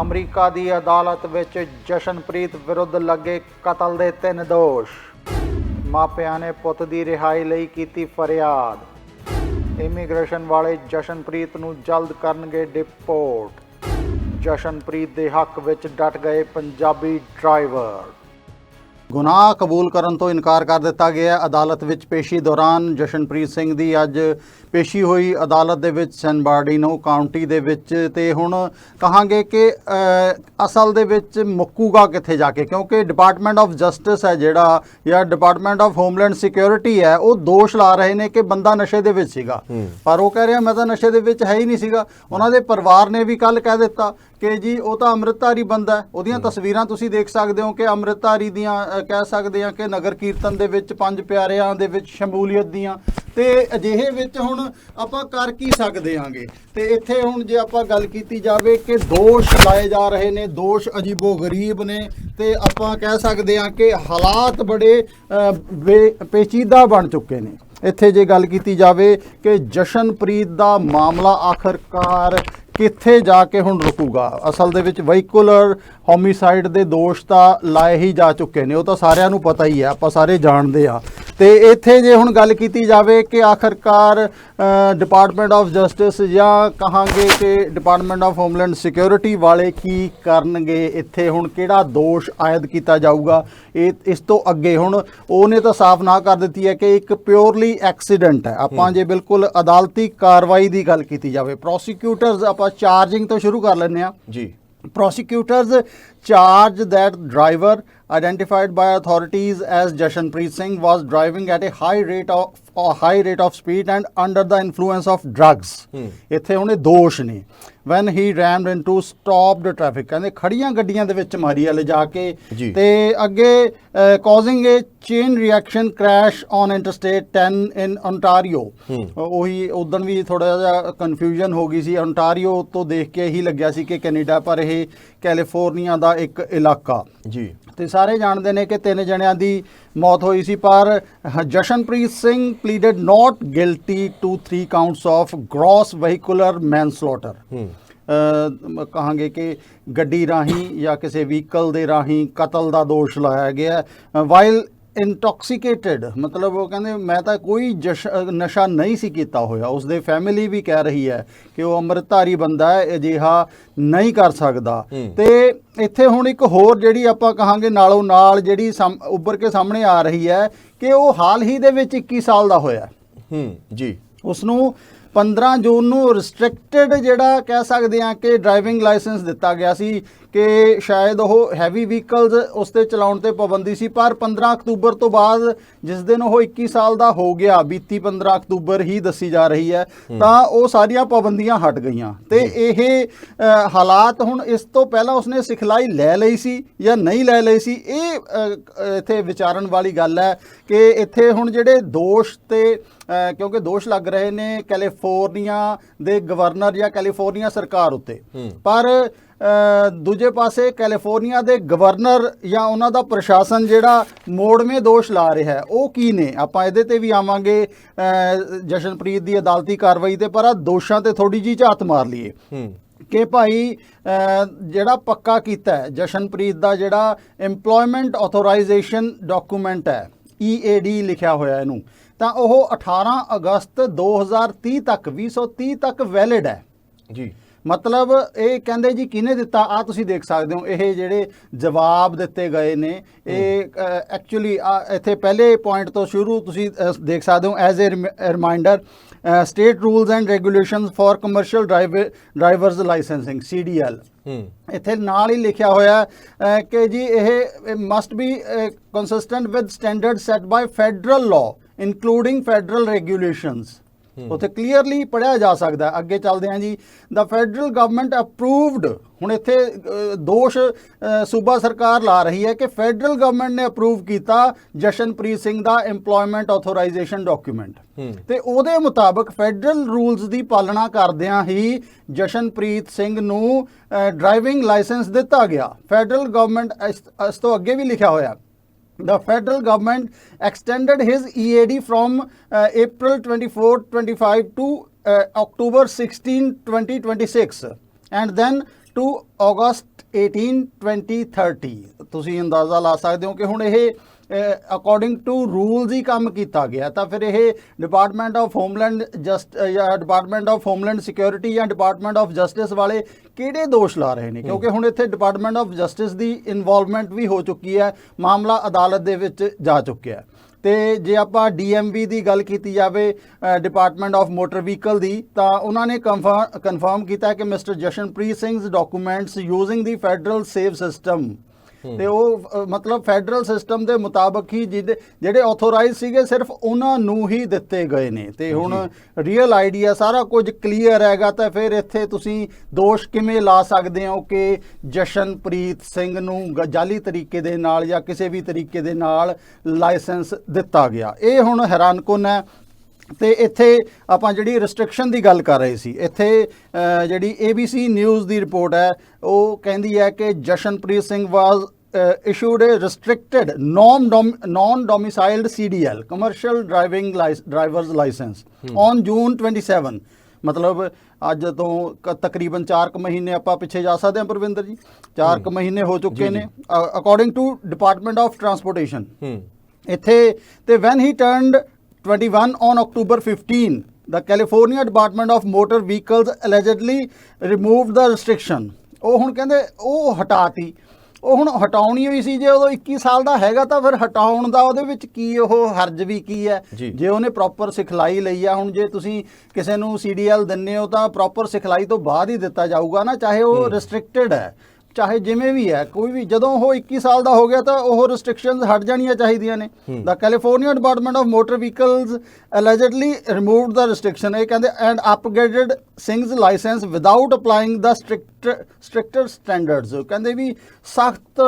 America ਦੀ ਅਦਾਲਤ ਵਿੱਚ ਜਸ਼ਨਪ੍ਰੀਤ ਵਿਰੁੱਧ ਲੱਗੇ ਕਤਲ ਦੇ ਤਿੰਨ ਦੋਸ਼। ਮਾਪਿਆਂ ਨੇ ਪੁੱਤ ਦੀ ਰਿਹਾਈ ਲਈ ਕੀਤੀ ਫਰਿਆਦ। ਇਮੀਗ੍ਰੇਸ਼ਨ ਵਾਲੇ ਜਸ਼ਨਪ੍ਰੀਤ ਨੂੰ ਜਲਦ ਕਰਨਗੇ ਡਿਪੋਰਟ। ਜਸ਼ਨਪ੍ਰੀਤ ਦੇ ਹੱਕ ਵਿੱਚ ਡਟ ਗਏ ਪੰਜਾਬੀ ਡਰਾਈਵਰ। ਗੁਨਾਹ ਕਬੂਲ ਕਰਨ ਤੋਂ ਇਨਕਾਰ ਕਰ ਦਿੱਤਾ ਗਿਆ। ਹੈ। ਅਦਾਲਤ ਵਿੱਚ ਪੇਸ਼ੀ ਦੌਰਾਨ ਜਸ਼ਨਪ੍ਰੀਤ ਸਿੰਘ ਦੀ ਅੱਜ ਪੇਸ਼ੀ ਹੋਈ। ਅਦਾਲਤ ਦੇ ਵਿੱਚ ਸੈਨ ਬਾਰਡੀਨੋ ਕਾਉਂਟੀ ਦੇ ਵਿੱਚ ਤੇ ਹੁਣ ਕਹਾਂਗੇ ਕਿ ਅਸਲ ਦੇ ਵਿੱਚ ਮੁੱਕੂਗਾ ਕਿੱਥੇ ਜਾ ਕੇ? ਕਿਉਂਕਿ ਡਿਪਾਰਟਮੈਂਟ ਆਫ ਜਸਟਿਸ ਹੈ ਜਿਹੜਾ ਜਾਂ ਡਿਪਾਰਟਮੈਂਟ ਆਫ ਹੋਮਲੈਂਡ ਸਿਕਿਉਰਿਟੀ ਹੈ ਉਹ ਦੋਸ਼ ਲਾ ਰਹੇ ਨੇ ਕਿ ਬੰਦਾ ਨਸ਼ੇ ਦੇ ਵਿੱਚ ਸੀਗਾ। ਪਰ ਉਹ ਕਹਿ ਰਿਹਾ ਮੈਂ ਤਾਂ ਨਸ਼ੇ ਦੇ ਵਿੱਚ ਹੈ ਹੀ ਨਹੀਂ ਸੀਗਾ। ਉਹਨਾਂ ਦੇ ਪਰਿਵਾਰ ਨੇ ਵੀ ਕੱਲ ਕਹਿ ਦਿੱਤਾ ਕਿ ਜੀ ਉਹ ਤਾਂ ਅੰਮ੍ਰਿਤਧਾਰੀ ਬੰਦਾ ਹੈ। ਉਹਦੀਆਂ ਤਸਵੀਰਾਂ ਤੁਸੀਂ ਦੇਖ ਸਕਦੇ ਹੋ ਕਿ ਅੰਮ੍ਰਿਤਧਾਰੀ ਦੀਆਂ ਕਹਿ ਸਕਦੇ ਆ ਕਿ ਨਗਰ ਕੀਰਤਨ ਦੇ ਵਿੱਚ, ਪੰਜ ਪਿਆਰਿਆਂ ਦੇ ਵਿੱਚ ਸ਼ਮੂਲੀਅਤ ਦੀਆਂ। ਤੇ ਅਜਿਹੇ ਵਿੱਚ ਹੁਣ ਆਪਾਂ ਕਰ ਕੀ ਸਕਦੇ ਆਂਗੇ ਤੇ ਇੱਥੇ ਹੁਣ ਜੇ ਆਪਾਂ ਗੱਲ ਕੀਤੀ ਜਾਵੇ ਕਿ ਦੋਸ਼ ਲਾਏ ਜਾ ਰਹੇ ਨੇ, ਦੋਸ਼ ਅਜੀਬੋ ਗਰੀਬ ਨੇ, ਤੇ ਆਪਾਂ ਕਹਿ ਸਕਦੇ ਆ ਕਿ ਹਾਲਾਤ ਬੜੇ ਬੇ- ਪੇਚੀਦਾ ਬਣ ਚੁੱਕੇ ਨੇ। ਇੱਥੇ ਜੇ ਗੱਲ ਕੀਤੀ ਜਾਵੇ ਕਿ ਜਸ਼ਨਪ੍ਰੀਤ ਦਾ ਮਾਮਲਾ ਆਖਰਕਾਰ ਕਿੱਥੇ ਜਾ ਕੇ ਹੁਣ ਰੁਕੂਗਾ? ਅਸਲ ਦੇ ਵਿੱਚ ਵਹੀਕੂਲਰ ਹੋਮਿਸਾਈਡ ਦੇ ਦੋਸ਼ ਤਾਂ ਲਾਏ ਹੀ ਜਾ ਚੁੱਕੇ ਨੇ। ਉਹ ਤਾਂ ਸਾਰਿਆਂ ਨੂੰ ਪਤਾ ਹੀ ਹੈ ਆਪਾਂ ਸਾਰੇ ਜਾਣਦੇ ਆ। ਤੇ ਇੱਥੇ ਜੇ ਹੁਣ ਗੱਲ ਕੀਤੀ ਜਾਵੇ ਕਿ ਆਖਰਕਾਰ ਡਿਪਾਰਟਮੈਂਟ ਆਫ ਜਸਟਿਸ ਜਾਂ ਕਹਾਂਗੇ ਕਿ ਡਿਪਾਰਟਮੈਂਟ ਆਫ ਹੋਮਲੈਂਡ ਸਿਕਿਉਰਿਟੀ ਵਾਲੇ ਕੀ ਕਰਨਗੇ ਇੱਥੇ? ਹੁਣ ਕਿਹੜਾ ਦੋਸ਼ ਆਇਦ ਕੀਤਾ ਜਾਊਗਾ? ਇਹ ਇਸ ਤੋਂ ਅੱਗੇ ਹੁਣ ਉਹਨੇ ਤਾਂ ਸਾਫ਼ ਨਾ ਕਰ ਦਿੱਤੀ ਹੈ ਕਿ ਇੱਕ ਪਿਓਰਲੀ ਐਕਸੀਡੈਂਟ ਹੈ। ਆਪਾਂ ਜੇ ਬਿਲਕੁਲ ਅਦਾਲਤੀ ਕਾਰਵਾਈ ਦੀ ਗੱਲ ਕੀਤੀ ਜਾਵੇ ਪ੍ਰੋਸੀਕਿਊਟਰਸ ਆਪਾਂ ਚਾਰਜਿੰਗ ਤੋਂ ਸ਼ੁਰੂ ਕਰ ਲੈਂਦੇ ਆ ਜੀ। prosecutors charge that driver identified by authorities as Jashanpreet Singh was driving at a high rate of high rate of speed and under the influence of drugs ਇੱਥੇ ਉਹਨੇ ਦੋਸ਼ ਨੇ when he rammed into stopped traffic ਕਹਿੰਦੇ ਖੜੀਆਂ ਗੱਡੀਆਂ ਦੇ ਵਿੱਚ ਮਾਰੀ ਆ ਲਿਜਾ ਕੇ। ਤੇ ਅੱਗੇ causing a chain reaction crash on interstate 10 in Ontario ਉਹੀ ਉਦੋਂ ਵੀ ਥੋੜਾ ਜਿਹਾ ਕਨਫਿਊਜ਼ਨ ਹੋ ਗਈ ਸੀ ontario ਤੋਂ ਦੇਖ ਕੇ ਹੀ ਲੱਗਿਆ ਸੀ ਕਿ ਕੈਨੇਡਾ ਪਰ ਇਹ ਕੈਲੀਫੋਰਨੀਆ ਦਾ ਇੱਕ ਇਲਾਕਾ ਜੀ ਤੇ ਸਾਰੇ ਜਾਣਦੇ ਨੇ ਕਿ ਤਿੰਨ ਜਣਿਆਂ ਦੀ ਮੌਤ ਹੋਈ ਸੀ ਪਰ ਹ- Jashanpreet Singh pleaded not guilty to 3 counts of gross vehicular manslaughter uh, ਕਹਾਂਗੇ ਕਿ ਗੱਡੀ ਰਾਹੀਂ ਜਾਂ ਕਿਸੇ ਵਹੀਕਲ ਦੇ ਰਾਹੀਂ ਕਤਲ ਦਾ ਦੋਸ਼ ਲਾਇਆ ਗਿਆ ਵਾਈਲ ਇੰਟੌਕਸੀਕੇਟਿਡ ਮਤਲਬ ਉਹ ਕਹਿੰਦੇ ਮੈਂ ਤਾਂ ਕੋਈ ਨਸ਼ਾ ਨਹੀਂ ਸੀ ਕੀਤਾ ਹੋਇਆ। ਉਸਦੇ ਫੈਮਿਲੀ ਵੀ ਕਹਿ ਰਹੀ ਹੈ ਕਿ ਉਹ ਅੰਮ੍ਰਿਤਧਾਰੀ ਬੰਦਾ ਹੈ ਅਜਿਹਾ ਨਹੀਂ ਕਰ ਸਕਦਾ। ਤੇ ਇੱਥੇ ਹੁਣ ਇੱਕ ਹੋਰ ਜਿਹੜੀ ਆਪਾਂ ਕਹਾਂਗੇ ਨਾਲੋਂ ਨਾਲ ਜਿਹੜੀ ਉੱਭਰ ਕੇ ਸਾਹਮਣੇ ਆ ਰਹੀ ਹੈ ਕਿ ਉਹ ਹਾਲ ਹੀ ਦੇ ਵਿੱਚ 21 ਸਾਲ ਦਾ ਹੋਇਆ ਹੂੰ। ਜੀ। ਉਸ ਨੂੰ 15 ਜੂਨ ਨੂੰ ਰਿਸਟ੍ਰਿਕਟਡ ਜਿਹੜਾ ਕਹਿ ਸਕਦੇ ਆ ਕਿ ਡਰਾਈਵਿੰਗ ਲਾਇਸੈਂਸ ਦਿੱਤਾ ਗਿਆ ਸੀ। ਕਿ ਸ਼ਾਇਦ ਉਹ ਹੈਵੀ ਵਹੀਕਲਸ ਉਸ ਤੇ ਚਲਾਉਣ ਤੇ ਪਾਬੰਦੀ ਸੀ ਪਰ 15 ਅਕਤੂਬਰ ਤੋਂ ਬਾਅਦ ਜਿਸ ਦਿਨ ਉਹ 21 ਸਾਲ ਦਾ ਹੋ ਗਿਆ ਬੀਤੀ 15 ਅਕਤੂਬਰ ਹੀ ਦੱਸੀ ਜਾ ਰਹੀ ਹੈ ਤਾਂ ਉਹ ਸਾਰੀਆਂ ਪਾਬੰਦੀਆਂ ਹਟ ਗਈਆਂ। ਤੇ ਇਹ ਹਾਲਾਤ ਹੁਣ ਇਸ ਤੋਂ ਪਹਿਲਾਂ ਉਸਨੇ ਸਿਖਲਾਈ ਲੈ ਲਈ ਸੀ ਜਾਂ ਨਹੀਂ ਲੈ ਲਈ ਸੀ ਇਹ ਇੱਥੇ ਵਿਚਾਰਨ ਵਾਲੀ ਗੱਲ ਹੈ ਕਿ ਇੱਥੇ ਹੁਣ ਜਿਹੜੇ ਦੋਸ਼ ਤੇ ਕਿਉਂਕਿ ਦੋਸ਼ ਲੱਗ ਰਹੇ ਨੇ ਕੈਲੀਫੋਰਨੀਆ ਦੇ ਗਵਰਨਰ ਜਾਂ ਕੈਲੀਫੋਰਨੀਆ ਸਰਕਾਰ ਉੱਤੇ। ਪਰ ਦੂਜੇ ਪਾਸੇ ਕੈਲੀਫੋਰਨੀਆ ਦੇ ਗਵਰਨਰ ਜਾਂ ਉਹਨਾਂ ਦਾ ਪ੍ਰਸ਼ਾਸਨ ਜਿਹੜਾ ਮੋੜਵੇਂ ਦੋਸ਼ ਲਾ ਰਿਹਾ ਹੈ ਉਹ ਕੀ ਨੇ? ਆਪਾਂ ਇਹਦੇ ਤੇ ਵੀ ਆਵਾਂਗੇ ਜਸ਼ਨਪ੍ਰੀਤ ਦੀ ਅਦਾਲਤੀ ਕਾਰਵਾਈ ਤੇ ਪਰ ਆ ਦੋਸ਼ਾਂ ਤੇ ਥੋੜੀ ਜੀ ਝਾਤ ਮਾਰ ਲਈਏ। ਹੂੰ। ਕਿ ਭਾਈ ਜਿਹੜਾ ਪੱਕਾ ਕੀਤਾ ਹੈ ਜਸ਼ਨਪ੍ਰੀਤ ਦਾ ਜਿਹੜਾ EMPLOYMENT ਆਥੋਰਾਈਜੇਸ਼ਨ ਡਾਕੂਮੈਂਟ ਹੈ EAD ਲਿਖਿਆ ਹੋਇਆ ਇਹਨੂੰ ਤਾਂ ਉਹ 18 ਅਗਸਤ 2030 ਤੱਕ 2030 ਤੱਕ ਵੈਲਿਡ ਹੈ। ਜੀ। ਮਤਲਬ ਇਹ ਕਹਿੰਦੇ ਜੀ ਕਿਹਨੇ ਦਿੱਤਾ? ਆ ਤੁਸੀਂ ਦੇਖ ਸਕਦੇ ਹੋ ਇਹ ਜਿਹੜੇ ਜਵਾਬ ਦਿੱਤੇ ਗਏ ਨੇ ਇਹ ਐਕਚੁਅਲੀ ਇੱਥੇ ਪਹਿਲੇ ਪੁਆਇੰਟ ਤੋਂ ਸ਼ੁਰੂ ਤੁਸੀਂ ਦੇਖ ਸਕਦੇ ਹੋ as a reminder state rules and regulations for commercial drivers licensing ਹੂੰ। ਇੱਥੇ ਨਾਲ ਹੀ ਲਿਖਿਆ ਹੋਇਆ ਕਿ ਜੀ ਇਹ must be consistent with standard set by federal law including federal regulations ਉੱਥੇ ਕਲੀਅਰਲੀ ਪੜਿਆ ਜਾ ਸਕਦਾ। ਅੱਗੇ ਚੱਲਦੇ ਹਾਂ ਜੀ। ਦਾ ਫੈਡਰਲ ਗਵਰਨਮੈਂਟ ਅਪਰੂਵਡ ਹੁਣ ਇੱਥੇ ਦੋਸ਼ ਸੂਬਾ ਸਰਕਾਰ ਲਾ ਰਹੀ ਹੈ ਕਿ ਫੈਡਰਲ ਗਵਰਨਮੈਂਟ ਨੇ ਅਪਰੂਵ ਕੀਤਾ ਜਸ਼ਨਪ੍ਰੀਤ ਸਿੰਘ ਦਾ EMPLOYMENT ਆਥੋਰਾਈਜੇਸ਼ਨ ਡਾਕੂਮੈਂਟ ਤੇ ਉਹਦੇ ਮੁਤਾਬਕ ਫੈਡਰਲ ਰੂਲਸ ਦੀ ਪਾਲਣਾ ਕਰਦਿਆਂ ਹੀ ਜਸ਼ਨਪ੍ਰੀਤ ਸਿੰਘ ਨੂੰ ਡਰਾਈਵਿੰਗ ਲਾਇਸੈਂਸ ਦਿੱਤਾ ਗਿਆ। ਫੈਡਰਲ ਗਵਰਨਮੈਂਟ ਇਸ ਤੋਂ ਅੱਗੇ ਵੀ ਲਿਖਿਆ ਹੋਇਆ। The federal government extended his EAD from uh, April 24, 25 to uh, October 16, 2026, and then to ਅਗਸਤ 18 2030 ਤੁਸੀਂ ਅੰਦਾਜ਼ਾ ਲਾ ਸਕਦੇ ਹੋ ਕਿ ਹੁਣ ਇਹ ਅਕੋਰਡਿੰਗ ਟੂ ਰੂਲਸ ਹੀ ਕੰਮ ਕੀਤਾ ਗਿਆ ਤਾਂ ਫਿਰ ਇਹ ਡਿਪਾਰਟਮੈਂਟ ਆਫ ਹੋਮਲੈਂਡ ਜਸਟ ਜਾਂ ਡਿਪਾਰਟਮੈਂਟ ਆਫ ਹੋਮਲੈਂਡ ਸਿਕਿਉਰਿਟੀ ਜਾਂ ਡਿਪਾਰਟਮੈਂਟ ਆਫ ਜਸਟਿਸ ਵਾਲੇ ਕਿਹੜੇ ਦੋਸ਼ ਲਾ ਰਹੇ ਨੇ? ਕਿਉਂਕਿ ਹੁਣ ਇੱਥੇ ਡਿਪਾਰਟਮੈਂਟ ਆਫ ਜਸਟਿਸ ਦੀ ਇਨਵੋਲਵਮੈਂਟ ਵੀ ਹੋ ਚੁੱਕੀ ਹੈ ਮਾਮਲਾ ਅਦਾਲਤ ਦੇ ਵਿੱਚ ਜਾ ਚੁੱਕਿਆ ਹੈ। ਤੇ ਜੇ ਆਪਾਂ ਡੀਐਮਵੀ ਦੀ ਗੱਲ ਕੀਤੀ ਜਾਵੇ ਡਿਪਾਰਟਮੈਂਟ ਆਫ ਮੋਟਰ ਵਹੀਕਲ ਦੀ ਤਾਂ ਉਹਨਾਂ ਨੇ ਕਨਫਰਮ ਕੀਤਾ ਕਿ mister Jashanpreet Singh's documents using the federal save system ਤੇ ਉਹ ਮਤਲਬ ਫੈਡਰਲ ਸਿਸਟਮ ਦੇ ਮੁਤਾਬਕ ਹੀ ਜਿਹੜੇ ਆਥੋਰਾਈਜ਼ ਸੀਗੇ ਸਿਰਫ ਉਹਨਾਂ ਨੂੰ ਹੀ ਦਿੱਤੇ ਗਏ ਨੇ। ਤੇ ਹੁਣ ਰੀਅਲ ਆਈਡੀਆ ਸਾਰਾ ਕੁਝ ਕਲੀਅਰ ਹੈਗਾ ਤਾਂ ਫਿਰ ਇੱਥੇ ਤੁਸੀਂ ਦੋਸ਼ ਕਿਵੇਂ ਲਾ ਸਕਦੇ ਹੋ ਕਿ ਜਸ਼ਨਪ੍ਰੀਤ ਸਿੰਘ ਨੂੰ ਜਾਲੀ ਤਰੀਕੇ ਦੇ ਨਾਲ ਜਾਂ ਕਿਸੇ ਵੀ ਤਰੀਕੇ ਦੇ ਨਾਲ ਲਾਇਸੈਂਸ ਦਿੱਤਾ ਗਿਆ? ਇਹ ਹੁਣ ਹੈਰਾਨਕੁਨ ਹੈ। ਤੇ ਇੱਥੇ ਆਪਾਂ ਜਿਹੜੀ ਰੈਸਟ੍ਰਿਕਸ਼ਨ ਦੀ ਗੱਲ ਕਰ ਰਹੇ ਸੀ ਇੱਥੇ ਜਿਹੜੀ ABC ਨਿਊਜ਼ ਦੀ ਰਿਪੋਰਟ ਹੈ ਉਹ ਕਹਿੰਦੀ ਹੈ ਕਿ ਜਸ਼ਨਪ੍ਰੀਤ ਸਿੰਘ ਵਾਸ issued a restricted non non domiciled CDL commercial driving driver's license on June 27 ਮਤਲਬ ਅੱਜ ਤੋਂ ਤਕਰੀਬਨ 4 ਕੁ ਮਹੀਨੇ ਆਪਾਂ ਪਿੱਛੇ ਜਾ ਸਕਦੇ ਹਾਂ ਪ੍ਰਵਿੰਦਰ ਜੀ? 4 ਕੁ ਮਹੀਨੇ ਹੋ ਚੁੱਕੇ ਨੇ according to department of transportation ਇੱਥੇ ਤੇ when he turned 21 on October 15 the California Department of Motor Vehicles allegedly removed the restriction. ਉਹ ਹੁਣ ਕਹਿੰਦੇ ਉਹ ਹਟਾਤੀ। ਉਹ ਹੁਣ ਹਟਾਉਣੀ ਹੋਈ ਸੀ ਜੇ ਉਦੋਂ 21 ਸਾਲ ਦਾ ਹੈਗਾ ਤਾਂ ਫਿਰ ਹਟਾਉਣ ਦਾ ਉਹਦੇ ਵਿੱਚ ਕੀ ਉਹ ਹਰਜ ਵੀ ਕੀ ਹੈ? ਜੀ। ਜੇ ਉਹਨੇ ਪ੍ਰੋਪਰ ਸਿਖਲਾਈ ਲਈ ਆ ਹੁਣ ਜੇ ਤੁਸੀਂ ਕਿਸੇ ਨੂੰ ਸੀਡੀਐਲ ਦਿੰਨੇ ਹੋ ਤਾਂ ਪ੍ਰੋਪਰ ਸਿਖਲਾਈ ਤੋਂ ਬਾਅਦ ਹੀ ਦਿੱਤਾ ਜਾਊਗਾ ਨਾ ਚਾਹੇ ਉਹ ਰੈਸਟ੍ਰਿਕਟਡ ਹੈ। ਚਾਹੇ ਜਿਵੇਂ ਵੀ ਹੈ ਕੋਈ ਵੀ ਜਦੋਂ ਉਹ 21 ਸਾਲ ਦਾ ਹੋ ਗਿਆ ਤਾਂ ਉਹ ਰੈਸਟ੍ਰਿਕਸ਼ਨਸ ਹਟ ਜਾਣੀਆਂ ਚਾਹੀਦੀਆਂ ਨੇ। The California department of motor vehicles allegedly removed the restriction ਇਹ ਕਹਿੰਦੇ and upgraded Singh's licence without applying the strict stricter standards ਕਹਿੰਦੇ ਵੀ ਸਖਤ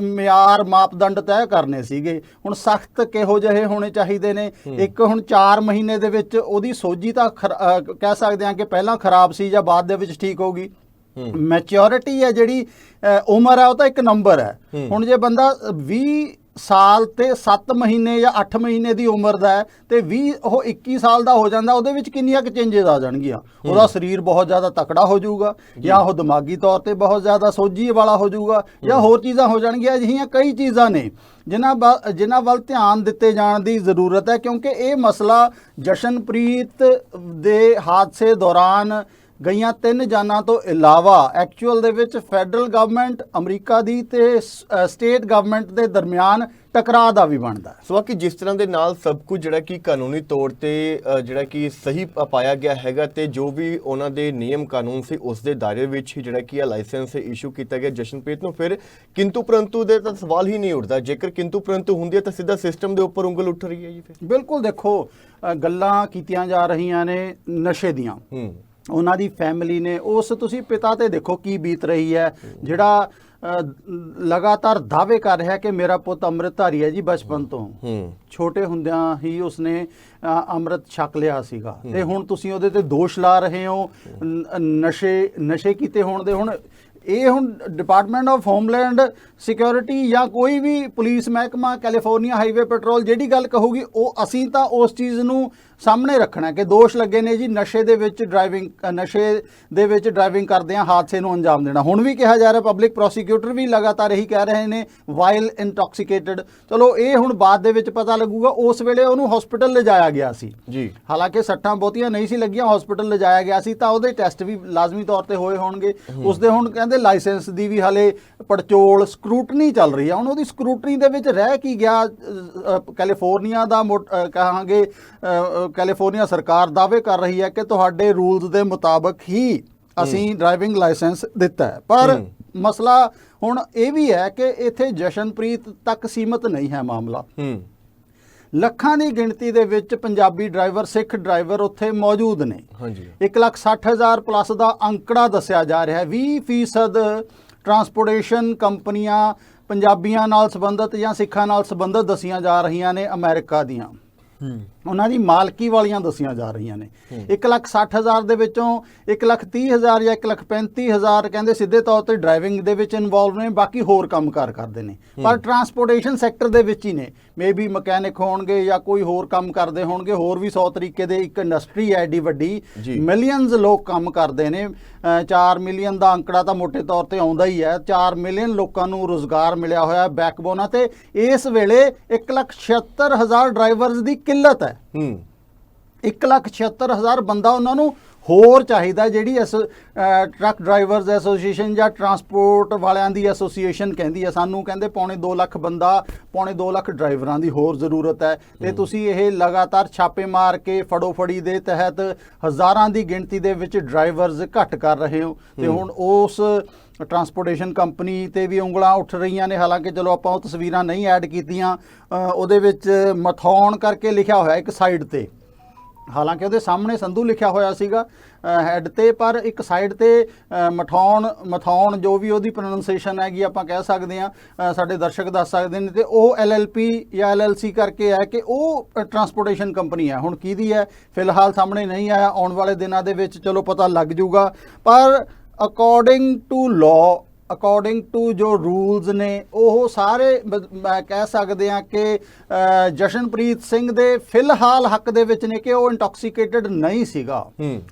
ਮਿਆਰ ਮਾਪਦੰਡ ਤੈਅ ਕਰਨੇ ਸੀਗੇ। ਹੁਣ ਸਖਤ ਕਿਹੋ ਜਿਹੇ ਹੋਣੇ ਚਾਹੀਦੇ ਨੇ? ਇੱਕ ਹੁਣ 4 ਮਹੀਨੇ ਦੇ ਵਿੱਚ ਉਹਦੀ ਸੋਜੀ ਤਾਂ ਕਹਿ ਸਕਦੇ ਹਾਂ ਕਿ ਪਹਿਲਾਂ ਖਰਾਬ ਸੀ ਜਾਂ ਬਾਅਦ ਦੇ ਵਿੱਚ ਠੀਕ ਹੋਊਗੀ ਮੈਚਿਓਰਿਟੀ ਹੈ ਜਿਹੜੀ ਉਮਰ ਹੈ ਉਹ ਤਾਂ ਇੱਕ ਨੰਬਰ ਹੈ। ਹੁਣ ਜੇ ਬੰਦਾ 20 ਸਾਲ ਤੇ 7 ਮਹੀਨੇ ਜਾਂ 8 ਮਹੀਨੇ ਦੀ ਉਮਰ ਦਾ ਹੈ ਤੇ 20 ਉਹ 21 ਸਾਲ ਦਾ ਹੋ ਜਾਂਦਾ ਉਹਦੇ ਵਿੱਚ ਕਿੰਨੀਆਂ ਕੁ ਚੇਂਜਸ ਆ ਜਾਣਗੀਆਂ? ਉਹਦਾ ਸਰੀਰ ਬਹੁਤ ਜ਼ਿਆਦਾ ਤਕੜਾ ਹੋ ਜਾਊਗਾ ਜਾਂ। ਉਹ ਦਿਮਾਗੀ ਤੌਰ ਤੇ ਬਹੁਤ ਜ਼ਿਆਦਾ ਸੋਝੀ ਵਾਲਾ ਹੋ ਜਾਊਗਾ ਜਾਂ ਹੋਰ ਚੀਜ਼ਾਂ ਹੋ ਜਾਣਗੀਆਂ ਅਜਿਹੀਆਂ ਕਈ ਚੀਜ਼ਾਂ ਨੇ ਜਿਨ੍ਹਾਂ ਜਿਨ੍ਹਾਂ ਵੱਲ ਧਿਆਨ ਦਿੱਤੇ ਜਾਣ ਦੀ ਜ਼ਰੂਰਤ ਹੈ। ਕਿਉਂਕਿ ਇਹ ਮਸਲਾ ਜਸ਼ਨਪ੍ਰੀਤ ਦੇ ਹਾਦਸੇ ਦੌਰਾਨ ਗਈਆਂ ਤਿੰਨ ਜਾਨਾਂ ਤੋਂ ਇਲਾਵਾ ਐਕਚੁਅਲ ਦੇ ਵਿੱਚ ਫੈਡਰਲ ਗਵਰਨਮੈਂਟ ਅਮਰੀਕਾ ਦੀ ਤੇ ਸਟੇਟ ਗਵਰਨਮੈਂਟ ਦੇ ਦਰਮਿਆਨ ਟਕਰਾਅ ਦਾ ਵੀ ਬਣਦਾ ਸੋ ਕਿ ਜਿਸ ਤਰ੍ਹਾਂ ਦੇ ਨਾਲ ਸਭ ਕੁਝ ਜਿਹੜਾ ਕਿ ਕਾਨੂੰਨੀ ਤੌਰ ਤੇ ਜਿਹੜਾ ਕਿ ਸਹੀ ਪਾਇਆ ਗਿਆ ਹੈਗਾ ਤੇ ਜੋ ਵੀ ਉਹਨਾਂ ਦੇ ਨਿਯਮ ਕਾਨੂੰਨ ਸੀ ਉਸ ਦੇ ਦਾਇਰੇ ਵਿੱਚ ਹੀ ਜਿਹੜਾ ਕਿ ਇਹ ਲਾਇਸੈਂਸ ਇਸ਼ੂ ਕੀਤਾ ਗਿਆ ਜਸ਼ਨਪ੍ਰੀਤ ਨੂੰ। ਫਿਰ ਕਿੰਤੂ ਪ੍ਰੰਤੂ ਦੇ ਤਾਂ ਸਵਾਲ ਹੀ ਨਹੀਂ ਉੱਠਦਾ। ਜੇਕਰ ਕਿੰਤੂ ਪ੍ਰੰਤੂ ਹੁੰਦੀ ਹੈ ਤਾਂ ਸਿੱਧਾ ਸਿਸਟਮ ਦੇ ਉੱਪਰ ਉਂਗਲ ਉੱਠ ਰਹੀ ਹੈ ਜੀ ਫਿਰ। ਬਿਲਕੁਲ ਦੇਖੋ ਗੱਲਾਂ ਕੀਤੀਆਂ ਜਾ ਰਹੀਆਂ ਨੇ ਨਸ਼ੇ ਦੀਆਂ। ਹੂੰ। ਉਹਨਾਂ ਦੀ ਫੈਮਿਲੀ ਨੇ ਉਸ ਤੁਸੀਂ ਪਿਤਾ ਤੇ ਦੇਖੋ ਕੀ ਬੀਤ ਰਹੀ ਹੈ ਜਿਹੜਾ ਲਗਾਤਾਰ ਦਾਅਵੇ ਕਰ ਰਿਹਾ ਕਿ ਮੇਰਾ ਪੁੱਤ ਅੰਮ੍ਰਿਤਧਾਰੀ ਹੈ ਜੀ ਬਚਪਨ ਤੋਂ। ਛੋਟੇ ਹੁੰਦਿਆਂ ਹੀ ਉਸਨੇ ਅੰਮ੍ਰਿਤ ਛਕ ਲਿਆ ਸੀਗਾ। ਤੇ ਹੁਣ ਤੁਸੀਂ ਉਹਦੇ ਤੇ ਦੋਸ਼ ਲਾ ਰਹੇ ਹੋ ਨਸ਼ੇ ਨਸ਼ੇ ਕੀਤੇ ਹੋਣ ਦੇ ਹੁਣ ਇਹ ਹੁਣ ਡਿਪਾਰਟਮੈਂਟ ਆਫ ਹੋਮਲੈਂਡ ਸਿਕਿਉਰਿਟੀ ਜਾਂ ਕੋਈ ਵੀ ਪੁਲਿਸ ਮਹਿਕਮਾ ਕੈਲੀਫੋਰਨੀਆ ਹਾਈਵੇ ਪੈਟਰੋਲ ਜਿਹੜੀ ਗੱਲ ਕਹੂਗੀ ਉਹ ਅਸੀਂ ਤਾਂ ਉਸ ਚੀਜ਼ ਨੂੰ ਸਾਹਮਣੇ ਰੱਖਣਾ ਕਿ ਦੋਸ਼ ਲੱਗੇ ਨੇ ਜੀ ਨਸ਼ੇ ਦੇ ਵਿੱਚ ਡਰਾਈਵਿੰਗ ਨਸ਼ੇ ਦੇ ਵਿੱਚ ਡਰਾਈਵਿੰਗ ਕਰਦਿਆਂ ਹਾਦਸੇ ਨੂੰ ਅੰਜਾਮ ਦੇਣਾ। ਹੁਣ ਵੀ ਕਿਹਾ ਜਾ ਰਿਹਾ ਪਬਲਿਕ ਪ੍ਰੋਸੀਕਿਊਟਰ ਵੀ ਲਗਾਤਾਰ ਇਹੀ ਕਹਿ ਰਹੇ ਨੇ ਵਾਈਲ ਇੰਟੌਕਸੀਕੇਟਡ ਚਲੋ ਇਹ ਹੁਣ ਬਾਅਦ ਦੇ ਵਿੱਚ ਪਤਾ ਲੱਗੂਗਾ ਉਸ ਵੇਲੇ ਉਹਨੂੰ ਹਸਪੀਟਲ ਲਿਜਾਇਆ ਗਿਆ ਸੀ। ਜੀ। ਹਾਲਾਂਕਿ ਸੱਟਾਂ ਬਹੁਤੀਆਂ ਨਹੀਂ ਸੀ ਲੱਗੀਆਂ ਹਸਪੀਟਲ ਲਿਜਾਇਆ ਗਿਆ ਸੀ ਤਾਂ ਉਹਦੇ ਟੈਸਟ ਵੀ ਲਾਜ਼ਮੀ ਤੌਰ ਤੇ ਹੋਏ ਹੋਣਗੇ। ਉਸ ਦੇ ਹੁਣ ਕਹਿੰਦੇ ਲਾਇਸੈਂਸ ਦੀ ਵੀ ਹਾਲੇ ਪੜਚੋਲ ਸਕਰੂਟਨੀ ਚੱਲ ਰਹੀ ਆ। ਹੁਣ ਉਹਦੀ ਸਕਰੂਟਨੀ ਦੇ ਵਿੱਚ ਰਹਿ ਕੀ ਗਿਆ ਕੈਲੀਫੋਰਨੀਆ ਦਾ ਕਹਾਂਗੇ ਕੈਲੀਫੋਰਨੀਆ ਸਰਕਾਰ ਦਾਅਵੇ ਕਰ ਰਹੀ ਹੈ ਕਿ ਤੁਹਾਡੇ ਰੂਲਸ ਦੇ ਮੁਤਾਬਕ ਹੀ ਅਸੀਂ ਡਰਾਈਵਿੰਗ ਲਾਇਸੈਂਸ ਦਿੱਤਾ ਹੈ। ਪਰ ਮਸਲਾ ਹੁਣ ਇਹ ਵੀ ਹੈ ਕਿ ਇੱਥੇ ਜਸ਼ਨਪ੍ਰੀਤ ਤੱਕ ਸੀਮਤ ਨਹੀਂ ਹੈ ਮਾਮਲਾ। ਹੂੰ। ਲੱਖਾਂ ਦੀ ਗਿਣਤੀ ਦੇ ਵਿੱਚ ਪੰਜਾਬੀ ਡਰਾਈਵਰ ਸਿੱਖ ਡਰਾਈਵਰ ਉੱਥੇ ਮੌਜੂਦ ਨੇ। ਹਾਂਜੀ। 160000 ਪਲੱਸ ਦਾ ਅੰਕੜਾ ਦੱਸਿਆ ਜਾ ਰਿਹਾ ਹੈ। 20% ਟਰਾਂਸਪੋਰਟੇਸ਼ਨ ਕੰਪਨੀਆਂ ਪੰਜਾਬੀਆਂ ਨਾਲ ਸੰਬੰਧਿਤ ਜਾਂ ਸਿੱਖਾਂ ਨਾਲ ਸੰਬੰਧਿਤ ਦਸੀਆਂ ਜਾ ਰਹੀਆਂ ਨੇ ਅਮਰੀਕਾ ਦੀਆਂ। ਉਹਨਾਂ ਦੀ ਮਾਲਕੀ ਵਾਲੀਆਂ ਦੱਸੀਆਂ ਜਾ ਰਹੀਆਂ ਨੇ। 160000 ਦੇ ਵਿੱਚੋਂ 130000 ਜਾਂ 135000 ਕਹਿੰਦੇ ਸਿੱਧੇ ਤੌਰ ਤੇ ਡਰਾਈਵਿੰਗ ਦੇ ਵਿੱਚ ਇਨਵੋਲਵ ਨੇ ਬਾਕੀ ਹੋਰ ਕੰਮਕਾਰ ਕਰਦੇ ਨੇ। ਪਰ ਟਰਾਂਸਪੋਰਟੇਸ਼ਨ ਸੈਕਟਰ ਦੇ ਵਿੱਚ ਹੀ ਨੇ। ਮੇਬੀ ਮਕੈਨਿਕ ਹੋਣਗੇ ਜਾਂ ਕੋਈ ਹੋਰ ਕੰਮ ਕਰਦੇ ਹੋਣਗੇ ਹੋਰ ਵੀ 100 ਤਰੀਕੇ ਦੇ ਇੱਕ ਇੰਡਸਟਰੀ ਹੈ ਏਡੀ ਵੱਡੀ। ਮਿਲੀਅਨਸ ਲੋਕ ਕੰਮ ਕਰਦੇ ਨੇ। 4 ਮਿਲੀਅਨ ਦਾ ਅੰਕੜਾ ਤਾਂ ਮੋٹے ਤੌਰ ਤੇ ਆਉਂਦਾ ਹੀ ਹੈ। 4 ਮਿਲੀਅਨ ਲੋਕਾਂ ਨੂੰ ਰੋਜ਼ਗਾਰ ਮਿਲਿਆ ਹੋਇਆ ਬੈਕਬੋਨ ਤੇ ਇਸ ਵੇਲੇ 176000 ਡਰਾਈਵਰਸ ਦੀ ਕਿੱਲਤ ਹੈ। ਹੂੰ। 176000 ਬੰਦਾ ਉਹਨਾਂ ਨੂੰ ਹੋਰ ਚਾਹੀਦਾ ਜਿਹੜੀ ਅਹ ਟਰੱਕ ਡਰਾਈਵਰਸ ਐਸੋਸੀਏਸ਼ਨ ਜਾਂ ਟਰਾਂਸਪੋਰਟ ਵਾਲਿਆਂ ਦੀ ਐਸੋਸੀਏਸ਼ਨ ਕਹਿੰਦੀ ਹੈ ਸਾਨੂੰ ਕਹਿੰਦੇ ਪੌਣੇ 2 ਲੱਖ ਬੰਦਾ ਪੌਣੇ 2 ਲੱਖ ਡਰਾਈਵਰਾਂ ਦੀ ਹੋਰ ਜ਼ਰੂਰਤ ਹੈ। ਤੇ ਤੁਸੀਂ ਇਹ ਲਗਾਤਾਰ ਛਾਪੇ ਮਾਰ ਕੇ ਫੜੋ ਫੜੀ ਦੇ ਤਹਿਤ ਹਜ਼ਾਰਾਂ ਦੀ ਗਿਣਤੀ ਦੇ ਵਿੱਚ ਡਰਾਈਵਰਸ ਘੱਟ ਕਰ ਰਹੇ ਹੋ। ਤੇ ਹੁਣ ਉਸ ਟਰਾਂਸਪੋਰਟੇਸ਼ਨ ਕੰਪਨੀ ਤੇ ਵੀ ਉਂਗਲਾਂ ਉੱਠ ਰਹੀਆਂ ਨੇ। ਹਾਲਾਂਕਿ ਚਲੋ ਆਪਾਂ ਉਹ ਤਸਵੀਰਾਂ ਨਹੀਂ ਐਡ ਕੀਤੀਆਂ ਉਹਦੇ ਵਿੱਚ ਮਥੌਣ ਕਰਕੇ ਲਿਖਿਆ ਹੋਇਆ ਇੱਕ ਸਾਈਡ ਤੇ। ਹਾਲਾਂਕਿ ਉਹਦੇ ਸਾਹਮਣੇ ਸੰਧੂ ਲਿਖਿਆ ਹੋਇਆ ਸੀਗਾ ਹੈੱਡ ਤੇ ਪਰ ਇੱਕ ਸਾਈਡ ਤੇ ਅ, ਮਠੌਣ ਮਥੌਣ ਜੋ ਵੀ ਉਹਦੀ ਪ੍ਰੋਨਾਂਸੀਏਸ਼ਨ ਹੈਗੀ ਆਪਾਂ ਕਹਿ ਸਕਦੇ ਆ ਸਾਡੇ ਦਰਸ਼ਕ ਦੱਸ ਸਕਦੇ ਨੇ ਤੇ ਉਹ ਐਲਐਲਪੀ ਜਾਂ ਐਲਐਲਸੀ ਕਰਕੇ ਹੈ ਕਿ ਉਹ ਟਰਾਂਸਪੋਰਟੇਸ਼ਨ ਕੰਪਨੀ ਹੈ। ਹੁਣ ਕਿਹਦੀ ਹੈ? ਫਿਲਹਾਲ ਸਾਹਮਣੇ ਨਹੀਂ ਆਇਆ। ਆਉਣ ਵਾਲੇ ਦਿਨਾਂ ਦੇ ਵਿੱਚ ਚਲੋ ਪਤਾ ਲੱਗ ਜਾਊਗਾ ਪਰ according to law according to ਜੋ ਰੂਲਸ ਨੇ, ਉਹ ਸਾਰੇ ਕਹਿ ਸਕਦੇ ਆ ਕਿ ਜਸ਼ਨਪ੍ਰੀਤ ਸਿੰਘ ਦੇ ਫਿਲਹਾਲ ਹੱਕ ਦੇ ਵਿੱਚ ਨੇ ਕਿ ਉਹ ਇੰਟੌਕਸੀਕੇਟਡ ਨਹੀਂ ਸੀਗਾ।